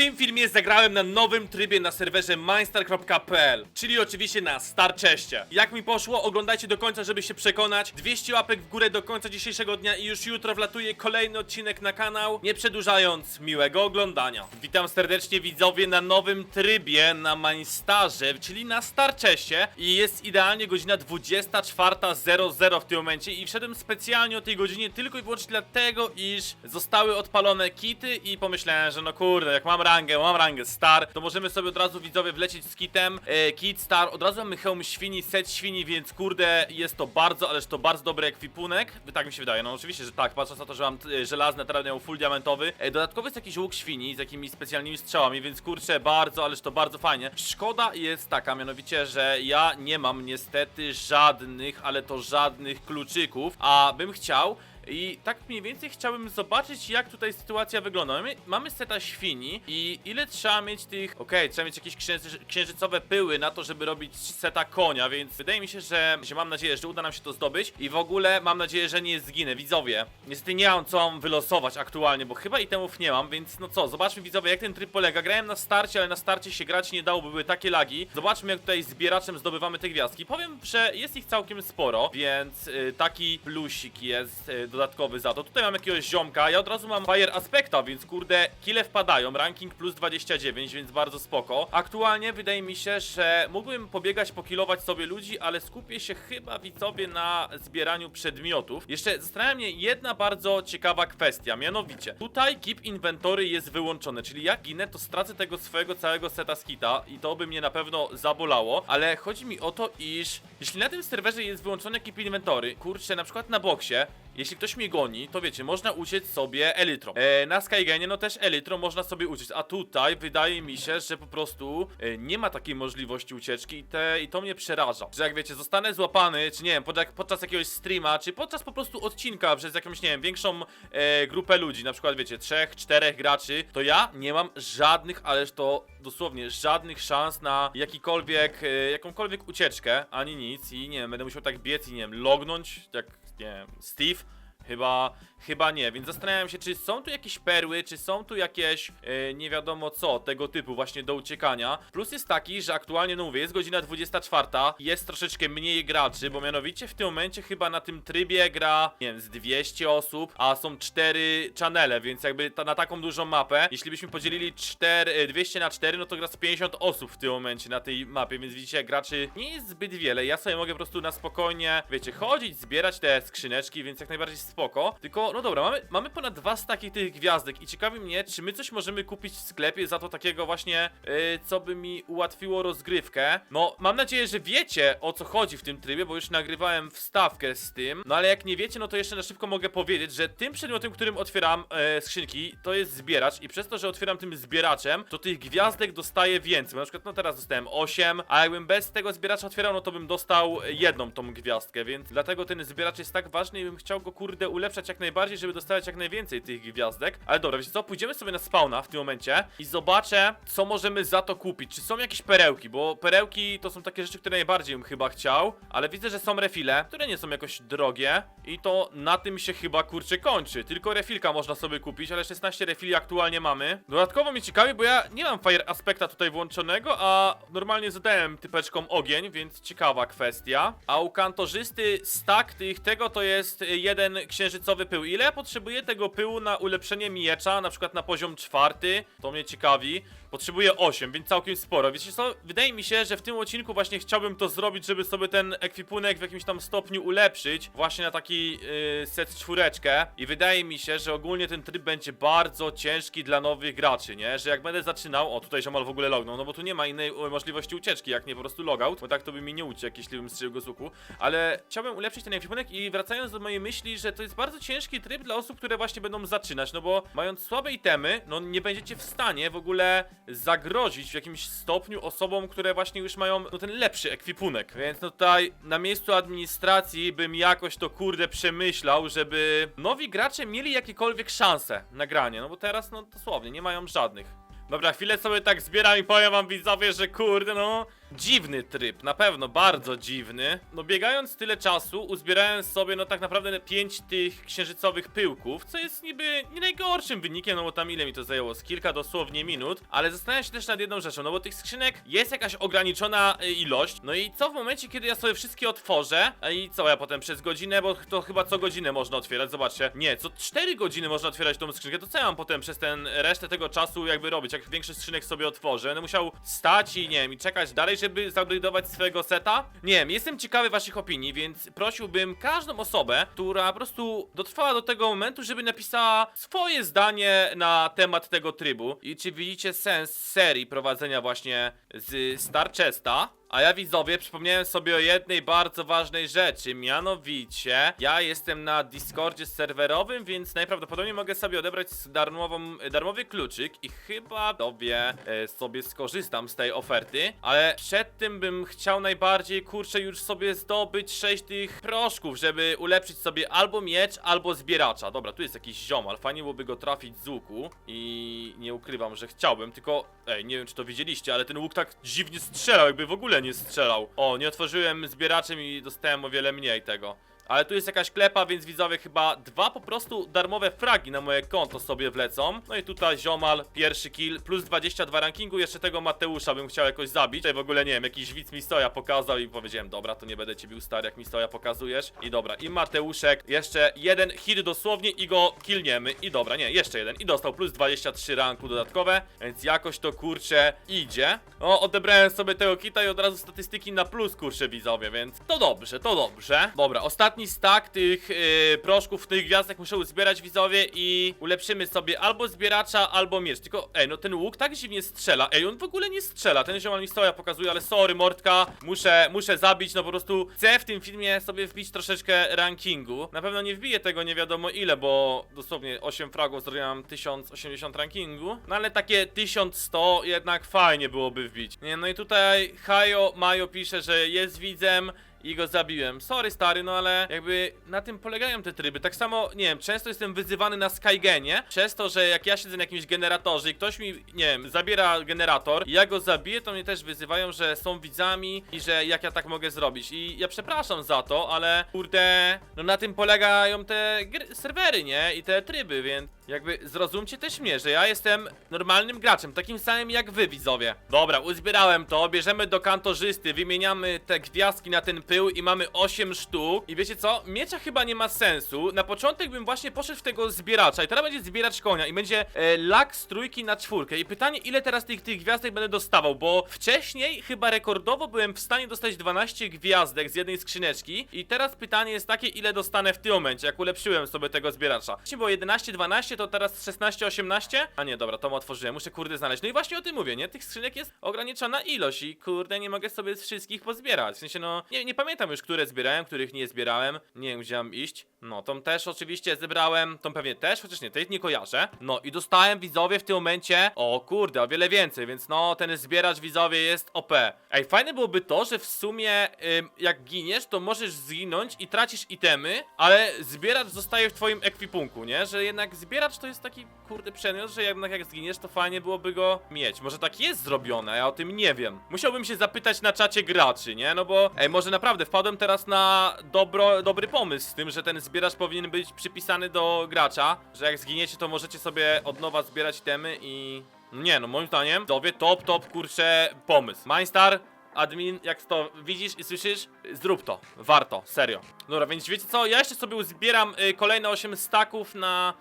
tym filmie zagrałem na nowym trybie na serwerze mindstar.pl, czyli oczywiście na Starczeście. Jak mi poszło? Oglądajcie do końca, żeby się przekonać. 200 łapek w górę do końca dzisiejszego dnia i już jutro wlatuje kolejny odcinek na kanał. Nie przedłużając, miłego oglądania. Witam serdecznie widzowie na nowym trybie na Mindstarze, czyli na Starczeście i jest idealnie godzina 24.00 w tym momencie i wszedłem specjalnie o tej godzinie tylko i wyłącznie dlatego, iż zostały odpalone kity i pomyślałem, że no kurde, jak mam rangę, mam rangę Star, to możemy sobie od razu widzowie wlecieć z kitem, e, kit Star, od razu mamy hełm świni, set świni, więc kurde, jest to bardzo, ależ to bardzo dobry ekwipunek, tak mi się wydaje, no oczywiście, że tak, patrząc na to, że mam e, żelazne, teraz miał full diamentowy, e, jest jakiś łuk świni z jakimiś specjalnymi strzałami, więc kurczę, bardzo, ależ to bardzo fajnie. Szkoda jest taka, mianowicie, że ja nie mam niestety żadnych, ale to żadnych kluczyków, a bym chciał, i tak mniej więcej chciałbym zobaczyć, jak tutaj sytuacja wygląda. Mamy, mamy seta świni i ile trzeba mieć tych... Okej, trzeba mieć jakieś księży, księżycowe pyły na to, żeby robić seta konia, więc wydaje mi się, że, że mam nadzieję, że uda nam się to zdobyć i w ogóle mam nadzieję, że nie zginę. Widzowie, niestety nie mam co mam wylosować aktualnie, bo chyba itemów nie mam, więc no co, zobaczmy widzowie, jak ten tryb polega. Grałem na starcie, ale na starcie się grać nie dało, bo były takie lagi. Zobaczmy, jak tutaj zbieraczem zdobywamy te gwiazdki. Powiem, że jest ich całkiem sporo, więc y, taki plusik jest y, dodatkowy za to. Tutaj mam jakiegoś ziomka, ja od razu mam Fire Aspecta, więc kurde, kile wpadają, ranking plus 29, więc bardzo spoko. Aktualnie wydaje mi się, że mógłbym pobiegać, pokilować sobie ludzi, ale skupię się chyba widzowie na zbieraniu przedmiotów. Jeszcze zastanawia mnie jedna bardzo ciekawa kwestia, mianowicie tutaj Keep Inventory jest wyłączone, czyli jak ginę, to stracę tego swojego całego seta skita i to by mnie na pewno zabolało, ale chodzi mi o to, iż jeśli na tym serwerze jest wyłączone Keep Inventory, kurczę, na przykład na boksie, jeśli ktoś mnie goni, to wiecie, można uciec sobie elytrą. E, na Skygenie, no też elytrą można sobie uciec, a tutaj wydaje mi się, że po prostu e, nie ma takiej możliwości ucieczki i, te, i to mnie przeraża. Że jak wiecie, zostanę złapany, czy nie wiem, pod, podczas jakiegoś streama, czy podczas po prostu odcinka przez jakąś, nie wiem, większą e, grupę ludzi, na przykład wiecie, trzech, czterech graczy, to ja nie mam żadnych, ależ to dosłownie żadnych szans na jakikolwiek, e, jakąkolwiek ucieczkę, ani nic i nie wiem, będę musiał tak biec i nie wiem, lognąć, jak, nie wiem, Steve, Chyba, chyba nie, więc zastanawiam się, czy są tu jakieś perły, czy są tu jakieś e, nie wiadomo co, tego typu właśnie do uciekania. Plus jest taki, że aktualnie, no mówię, jest godzina 24, jest troszeczkę mniej graczy, bo mianowicie w tym momencie chyba na tym trybie gra, nie wiem, z 200 osób, a są 4 channele, więc jakby ta, na taką dużą mapę, jeśli byśmy podzielili 4, e, 200 na 4, no to gra z 50 osób w tym momencie na tej mapie, więc widzicie, graczy nie jest zbyt wiele. Ja sobie mogę po prostu na spokojnie, wiecie, chodzić, zbierać te skrzyneczki, więc jak najbardziej spoko. Tylko, no dobra, mamy, mamy ponad dwa staki tych gwiazdek i ciekawi mnie, czy my coś możemy kupić w sklepie za to takiego właśnie, yy, co by mi ułatwiło rozgrywkę. No, mam nadzieję, że wiecie o co chodzi w tym trybie, bo już nagrywałem wstawkę z tym. No ale jak nie wiecie, no to jeszcze na szybko mogę powiedzieć, że tym przedmiotem, którym otwieram e, skrzynki, to jest zbieracz i przez to, że otwieram tym zbieraczem, to tych gwiazdek dostaję więcej. Na przykład, no teraz dostałem 8, a jakbym bez tego zbieracza otwierał, no to bym dostał jedną tą gwiazdkę, więc dlatego ten zbieracz jest tak ważny i bym chciał go kurde ulepszać jak najbardziej, żeby dostawać jak najwięcej tych gwiazdek. Ale dobra, wiecie co, pójdziemy sobie na spawna w tym momencie i zobaczę, co możemy za to kupić. Czy są jakieś perełki, bo perełki to są takie rzeczy, które najbardziej bym chyba chciał, ale widzę, że są refile, które nie są jakoś drogie i to na tym się chyba kurczę kończy. Tylko refilka można sobie kupić, ale 16 refili aktualnie mamy. Dodatkowo mnie ciekawi, bo ja nie mam Fire Aspekta tutaj włączonego, a normalnie zadałem typeczkom ogień, więc ciekawa kwestia. A u kantorzysty stack tych tego to jest jeden księżycowy pył. Ile potrzebuję tego pyłu na ulepszenie miecza, na przykład na poziom czwarty? To mnie ciekawi. Potrzebuję 8, więc całkiem sporo. Wiecie co? Wydaje mi się, że w tym odcinku właśnie chciałbym to zrobić, żeby sobie ten ekwipunek w jakimś tam stopniu ulepszyć. Właśnie na taki yy, set czwóreczkę. I wydaje mi się, że ogólnie ten tryb będzie bardzo ciężki dla nowych graczy, nie? Że jak będę zaczynał... O, tutaj ziomal w ogóle lognął, no bo tu nie ma innej e, możliwości ucieczki, jak nie po prostu logout. Bo tak to by mi nie uciekł, jeśli bym strzelił go z łuku. Ale chciałbym ulepszyć ten ekwipunek i wracając do mojej myśli, że to jest bardzo ciężki tryb dla osób, które właśnie będą zaczynać, no bo mając słabe itemy, no nie będziecie w stanie w ogóle zagrozić w jakimś stopniu osobom, które właśnie już mają no ten lepszy ekwipunek. Więc no tutaj na miejscu administracji bym jakoś to kurde przemyślał, żeby nowi gracze mieli jakiekolwiek szanse na granie, no bo teraz no dosłownie nie mają żadnych. Dobra, chwilę sobie tak zbieram i powiem wam widzowie, że kurde no dziwny tryb, na pewno bardzo dziwny. No biegając tyle czasu, uzbierałem sobie no tak naprawdę 5 tych księżycowych pyłków, co jest niby nie najgorszym wynikiem, no bo tam ile mi to zajęło, z kilka dosłownie minut, ale zastanawiam się też nad jedną rzeczą, no bo tych skrzynek jest jakaś ograniczona y, ilość, no i co w momencie, kiedy ja sobie wszystkie otworzę, i co ja potem przez godzinę, bo to chyba co godzinę można otwierać, zobaczcie, nie, co 4 godziny można otwierać tą skrzynkę, to co ja mam potem przez ten resztę tego czasu jakby robić, jak większość skrzynek sobie otworzę, będę musiał stać i nie wiem, i czekać dalej, żeby zupgrade'ować swojego seta? Nie wiem, jestem ciekawy waszych opinii, więc prosiłbym każdą osobę, która po prostu dotrwała do tego momentu, żeby napisała swoje zdanie na temat tego trybu i czy widzicie sens serii prowadzenia właśnie z Star Chesta. A ja widzowie przypomniałem sobie o jednej bardzo ważnej rzeczy, mianowicie ja jestem na Discordzie serwerowym, więc najprawdopodobniej mogę sobie odebrać darmową, darmowy kluczyk i chyba sobie, e, sobie skorzystam z tej oferty, ale przed tym bym chciał najbardziej, kurczę, już sobie zdobyć 6 tych proszków, żeby ulepszyć sobie albo miecz, albo zbieracza. Dobra, tu jest jakiś ziomal, fajnie byłoby go trafić z łuku i nie ukrywam, że chciałbym, tylko, ej, nie wiem czy to widzieliście, ale ten łuk tak dziwnie strzelał, jakby w ogóle nie strzelał. O, nie otworzyłem zbieraczem i dostałem o wiele mniej tego. Ale tu jest jakaś klepa, więc widzowie chyba dwa po prostu darmowe fragi na moje konto sobie wlecą. No i tutaj ziomal, pierwszy kill, plus 22 rankingu, jeszcze tego Mateusza bym chciał jakoś zabić. Tutaj w ogóle nie wiem, jakiś widz mi stoja pokazał i powiedziałem, dobra, to nie będę ci bił stary, jak mi stoja pokazujesz. I dobra, i Mateuszek, jeszcze jeden hit dosłownie i go killniemy. I dobra, nie, jeszcze jeden. I dostał plus 23 ranku dodatkowe, więc jakoś to kurczę idzie. O, odebrałem sobie tego kita i od razu statystyki na plus kurczę widzowie, więc to dobrze, to dobrze. Dobra, ostatni stack tych yy, proszków, tych gwiazdek muszę uzbierać widzowie i ulepszymy sobie albo zbieracza, albo miecz. Tylko, ej, no ten łuk tak dziwnie strzela. Ej, on w ogóle nie strzela. Ten ziomal mi stoja pokazuje, ale sorry, mordka. Muszę, muszę zabić, no po prostu chcę w tym filmie sobie wbić troszeczkę rankingu. Na pewno nie wbiję tego nie wiadomo ile, bo dosłownie 8 fragów zrobiłam 1080 rankingu. No ale takie 1100 jednak fajnie byłoby wbić. Nie, no i tutaj Hajo Majo pisze, że jest widzem i go zabiłem. Sorry stary, no ale jakby na tym polegają te tryby. Tak samo, nie wiem, często jestem wyzywany na Skygenie przez to, że jak ja siedzę na jakimś generatorze i ktoś mi, nie wiem, zabiera generator i ja go zabiję, to mnie też wyzywają, że są widzami i że jak ja tak mogę zrobić. I ja przepraszam za to, ale kurde, no na tym polegają te serwery, nie? I te tryby, więc jakby zrozumcie też mnie, że ja jestem normalnym graczem, takim samym jak wy, widzowie. Dobra, uzbierałem to, bierzemy do kantorzysty, wymieniamy te gwiazdki na ten pył i mamy 8 sztuk. I wiecie co? Miecza chyba nie ma sensu. Na początek bym właśnie poszedł w tego zbieracza i teraz będzie zbierać konia i będzie e, lak z trójki na czwórkę. I pytanie, ile teraz tych, tych gwiazdek będę dostawał, bo wcześniej chyba rekordowo byłem w stanie dostać 12 gwiazdek z jednej skrzyneczki i teraz pytanie jest takie, ile dostanę w tym momencie, jak ulepszyłem sobie tego zbieracza. Jeśli było 11-12, to teraz 16-18? A nie, dobra, to otworzyłem, muszę kurde znaleźć. No i właśnie o tym mówię, nie? Tych skrzynek jest ograniczona ilość i kurde, nie mogę sobie wszystkich pozbierać. W sensie, no, nie, nie pamiętam już, które zbierałem, których nie zbierałem. Nie wiem, gdzie mam iść. No, tą też oczywiście zebrałem, tą pewnie też, chociaż nie, tej nie kojarzę. No i dostałem widzowie w tym momencie, o kurde, o wiele więcej, więc no, ten zbieracz widzowie jest OP. Ej, fajne byłoby to, że w sumie ym, jak giniesz, to możesz zginąć i tracisz itemy, ale zbieracz zostaje w twoim ekwipunku, nie? Że jednak zbieracz to jest taki kurde przedmiot, że jednak jak zginiesz, to fajnie byłoby go mieć. Może tak jest zrobione, ja o tym nie wiem. Musiałbym się zapytać na czacie graczy, nie? No bo, ej, może naprawdę wpadłem teraz na dobro, dobry pomysł z tym, że ten zbieracz powinien być przypisany do gracza, że jak zginiecie, to możecie sobie od nowa zbierać temy i... Nie no, moim zdaniem, dowie top, top, kurczę, pomysł. Mindstar, admin, jak to widzisz i słyszysz, zrób to. Warto, serio. Dobra, więc wiecie co, ja jeszcze sobie uzbieram y, kolejne 8 staków na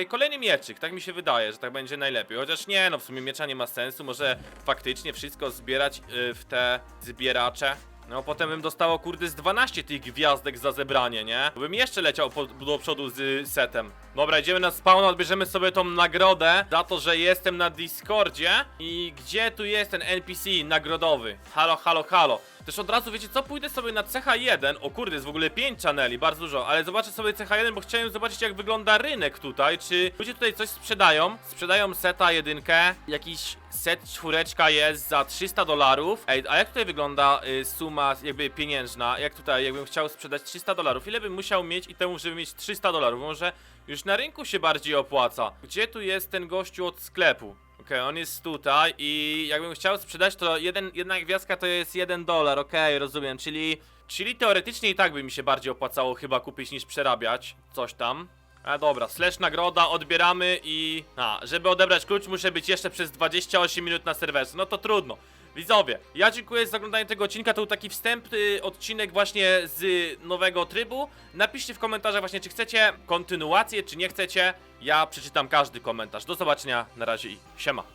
y, kolejny mieczyk, tak mi się wydaje, że tak będzie najlepiej. Chociaż nie, no w sumie miecza nie ma sensu, może faktycznie wszystko zbierać y, w te zbieracze. No potem bym dostało kurde z 12 tych gwiazdek za zebranie, nie? Bym jeszcze leciał po, do przodu z y, setem. Dobra, idziemy na spawn, odbierzemy sobie tą nagrodę za to, że jestem na Discordzie. I gdzie tu jest ten NPC nagrodowy? Halo, halo, halo. Też od razu wiecie co, pójdę sobie na CH1 O kurde, jest w ogóle 5 channeli, bardzo dużo Ale zobaczę sobie CH1, bo chciałem zobaczyć jak wygląda rynek tutaj Czy ludzie tutaj coś sprzedają? Sprzedają seta jedynkę Jakiś set czwóreczka jest za 300 dolarów Ej, a jak tutaj wygląda y, suma jakby pieniężna? Jak tutaj, jakbym chciał sprzedać 300 dolarów Ile bym musiał mieć i temu, żeby mieć 300 dolarów? Może już na rynku się bardziej opłaca Gdzie tu jest ten gościu od sklepu? Okej, on jest tutaj i jakbym chciał sprzedać, to jeden, jedna gwiazdka to jest jeden dolar, okej, rozumiem, czyli... Czyli teoretycznie i tak by mi się bardziej opłacało chyba kupić niż przerabiać coś tam. A dobra, slash nagroda, odbieramy i... A, żeby odebrać klucz muszę być jeszcze przez 28 minut na serwerze, no to trudno. Widzowie, ja dziękuję za oglądanie tego odcinka, to był taki wstępny odcinek właśnie z nowego trybu. Napiszcie w komentarzach właśnie, czy chcecie kontynuację, czy nie chcecie. Ja przeczytam każdy komentarz. Do zobaczenia, na razie i siema.